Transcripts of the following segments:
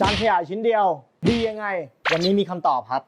จานขยายชิ้นเดียว ดียังไง วันนี้มีคำตอบครับ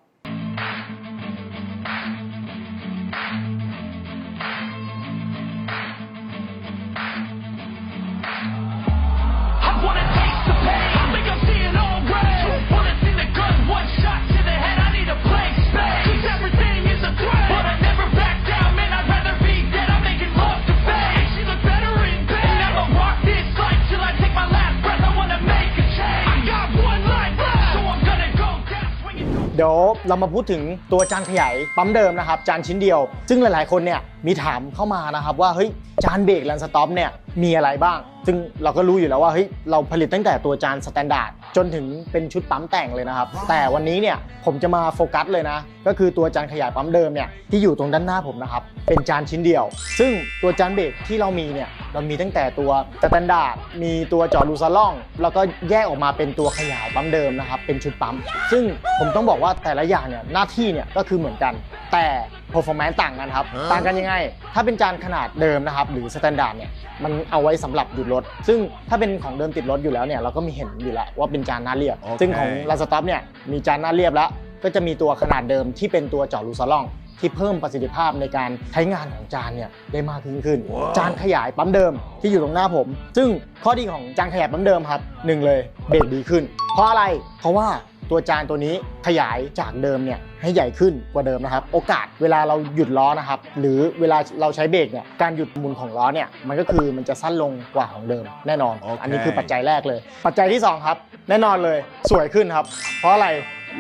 เดี๋ยวเรามาพูดถึงตัวจานขยายปั๊มเดิมนะครับจานชิ้นเดียว ซึ่งหลายๆคนเนี่ย มีถามเข้ามานะครับว่าเฮ้ยจานเบรกแลนสต็อปเนี่ยมีอะไรบ้าง ซึ่งเราก็รู้อยู่แล้วว่าเฮ้ยเราผลิตตั้งแต่ตัวจานสแตนดาร์ดจนถึงเป็นชุดปั๊มแต่งเลยนะครับ แต่วันนี้เนี่ยผมจะมาโฟกัสเลยนะ ก็คือตัวจานขยายปั๊มเดิมเนี่ยที่อยู่ตรงด้านหน้าผมนะครับ เป็นจานชิ้นเดียว ซึ่งตัวจานเบรกที่เรามีเนี่ยเรามีตั้งแต่ตัวสแตนดาร์ดมีตัวจอรูซาล่อง แล้วก็แยกออกมาเป็นตัวขยายปั๊มเดิมนะครับเป็นชุดปั๊ม ซึ่งผมต้องบอกว่าแต่ละอย่างเนี่ยหน้าที่เนี่ยก็คือเหมือนกัน แต่ performance ต่างกันครับ ต่างกันยังไง ถ้าเป็นจานขนาดเดิมนะครับ หรือสแตนดาร์ดเนี่ย มันเอาไว้สำหรับหยุดรถ ซึ่งถ้าเป็นของเดิมติดรถอยู่แล้วเนี่ย เราก็มีเห็นอยู่แล้วว่าเป็นจานหน้าเรียบโอเคซึ่งของลาสต็อปเนี่ย มีจานหน้าเรียบแล้ว ก็จะมีตัวขนาดเดิมที่เป็นตัวเจาะรูซาล่องที่เพิ่มประสิทธิภาพในการใช้งานของจานเนี่ยได้มากยิ่งขึ้น จานขยายปั๊มเดิมที่อยู่ตรงหน้าผม ซึ่งข้อดีของจานขยายปั๊มเดิมครับหนึ่งเลยเบรกดีขึ้น เพราะอะไร เพราะว่า ตัวจานตัวนี้ขยายจากเดิมเนี่ยให้ใหญ่ขึ้นกว่าเดิมนะครับ โอกาสเวลาเราหยุดล้อนะครับ หรือเวลาเราใช้เบรกเนี่ยการหยุดหมุนของล้อเนี่ยมันก็คือมันจะสั้นลงกว่าของเดิมแน่นอนโอเคอันนี้คือปัจจัยแรกเลย ปัจจัยที่สองครับ แน่นอนเลยสวยขึ้นครับ เพราะอะไร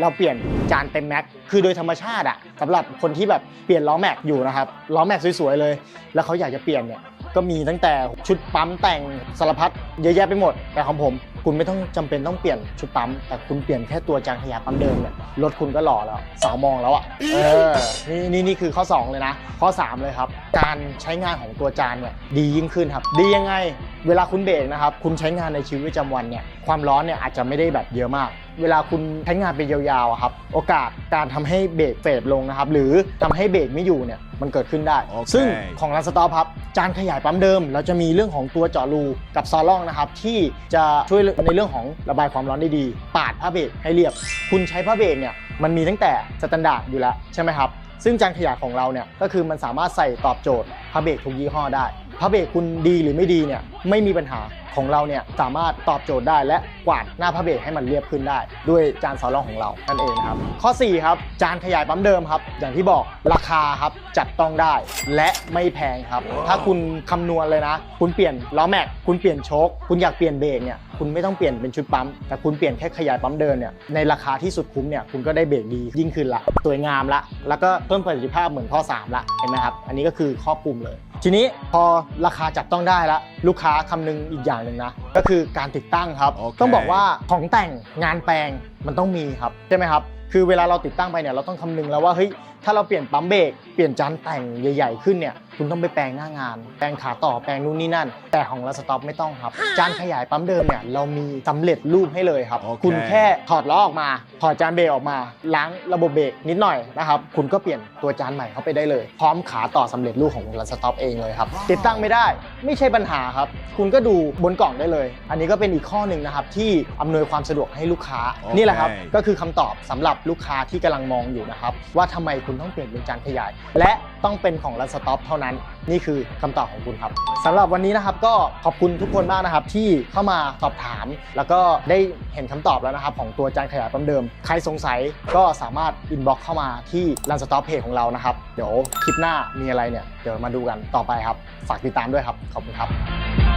เราเปลี่ยนจานเต็มแม็กคือโดยธรรมชาติอะสำหรับคนที่แบบเปลี่ยนล้อแม็กอยู่นะครับล้อแม็กสวยๆเลย แล้วเขาอยากจะเปลี่ยนเนี่ยก็มีตั้งแต่ชุดปั๊มแต่งสารพัดเยอะแยะไปหมด แต่ของผม คุณไม่ต้องจำเป็นต้องเปลี่ยนชุดปั๊ม แต่คุณเปลี่ยนแค่ตัวจานขยายปั๊มเดิมเนี่ยรถคุณก็หล่อแล้วสาวมองแล้วอะเออนี่นี่นี่คือข้อ 2 เลยนะ ข้อ 3 เลยครับ การใช้งานของตัวจานเนี่ยดียิ่งขึ้นครับ ดียังไง เวลาคุณเบรกนะครับ คุณใช้งานในชีวิตประจำวันเนี่ยความร้อนเนี่ยอาจจะไม่ได้แบบเยอะมาก เวลาคุณใช้งานไปยาวๆอะครับ โอกาสการทำให้เบรกเฟดลงนะครับ หรือทำให้เบรกไม่อยู่เนี่ยมันเกิดขึ้นได้ โอเค ซึ่งของรันสตอปครับ จานขยายปั๊มเดิม เราจะมีเรื่องของตัวเจาะรูกับซอล่องนะครับ ที่จะช่วยในเรื่องของระบายความร้อนได้ดี ปาดผ้าเบรกให้เรียบ คุณใช้ผ้าเบรกเนี่ยมันมีตั้งแต่สแตนดาร์ดอยู่แล้วใช่ไหมครับ ซึ่งจานขยายของเราเนี่ยก็คือมันสามารถใส่ตอบโจทย์ผ้าเบรกทุกยี่ห้อได้ผ้าเบรกคุณดีหรือไม่ดีเนี่ยไม่มีปัญหาของเราเนี่ยสามารถตอบโจทย์ได้และกวาดหน้าผ้าเบรกให้มันเรียบขึ้นได้ ด้วยจานซอลองของเรานั่นเองครับ ข้อ 4 ครับ จานขยายปั๊มเดิมครับ อย่างที่บอกราคาครับจับต้องได้และไม่แพงครับ ถ้าคุณคำนวณเลยนะ คุณเปลี่ยนล้อแม็กคุณเปลี่ยนโชคคุณอยากเปลี่ยนเบรกเนี่ยคุณไม่ต้องเปลี่ยนเป็นชุดปั๊มแต่คุณเปลี่ยนแค่ขยายปั๊มเดิมเนี่ยในราคาที่สุดคุ้มเนี่ยคุณก็ได้เบรกดียิ่งขึ้นละสวยงามละ แล้วก็เพิ่มประสิทธิภาพเหมือนข้อ 3 ละเห็นไหมครับอันนี้ก็คือครอบคลุมเลย ทีนี้พอราคาจับต้องได้ละลูกค้าคำนึงอีกอย่างหนึ่งนะก็คือการติดตั้งครับ โอเค ต้องบอกว่าของแต่งงานแปลงมันต้องมีครับใช่ไหมครับ คือเวลาเราติดตั้งไปเนี่ยเราต้องคำนึงแล้วว่าเฮ้ยถ้าเราเปลี่ยนปั๊มเบรกเปลี่ยนจานแต่งใหญ่ๆขึ้นเนี่ยคุณต้องไปแปลงหน้างาน แปลงขาต่อแปลงนู่นนี่นั่น แต่ของเราสต็อปไม่ต้องครับ จานขยายปั๊มเดิมเนี่ยเรามีสำเร็จรูปให้เลยครับ โอเค คุณแค่ถอดล้อออกมา ถอดจานเบรกออกมา ล้างระบบเบรกนิดหน่อยนะครับคุณก็เปลี่ยนตัวจานใหม่เข้าไปได้เลย พร้อมขาต่อสำเร็จรูปของรัสต็อปเองเลยครับติดตั้งไม่ได้ไม่ใช่ปัญหาครับ คุณก็ดูบนกล่องได้เลยอันนี้ก็เป็นอีกข้อหนึ่งนะครับที่อำนวยความสะดวกให้ลูกค้าโอเคนี่แหละครับก็คือคำตอบสำหรับลูกค้าที่กำลังมองอยู่นะครับว่าทำไมคุณต้องเปลี่ยนเป็นจานขยาย และต้องเป็นของรัสต็อปเท่านั้นนี่คือคำตอบของคุณครับสำหรับวันนี้นะครับก็ขอบคุณทุกคนมากนะครับที่เข้ามาสอบถาม แล้วก็ได้เห็นคำตอบแล้วนะครับ ของตัวจานขยายปั๊มเดิม ใครสงสัยก็สามารถอินบ็อกเข้ามาที่รันสต็อปเพจของเรานะครับเดี๋ยวคลิปหน้ามีอะไรเนี่ยเดี๋ยวมาดูกันต่อไปครับ ฝากติดตามด้วยครับ ขอบคุณครับ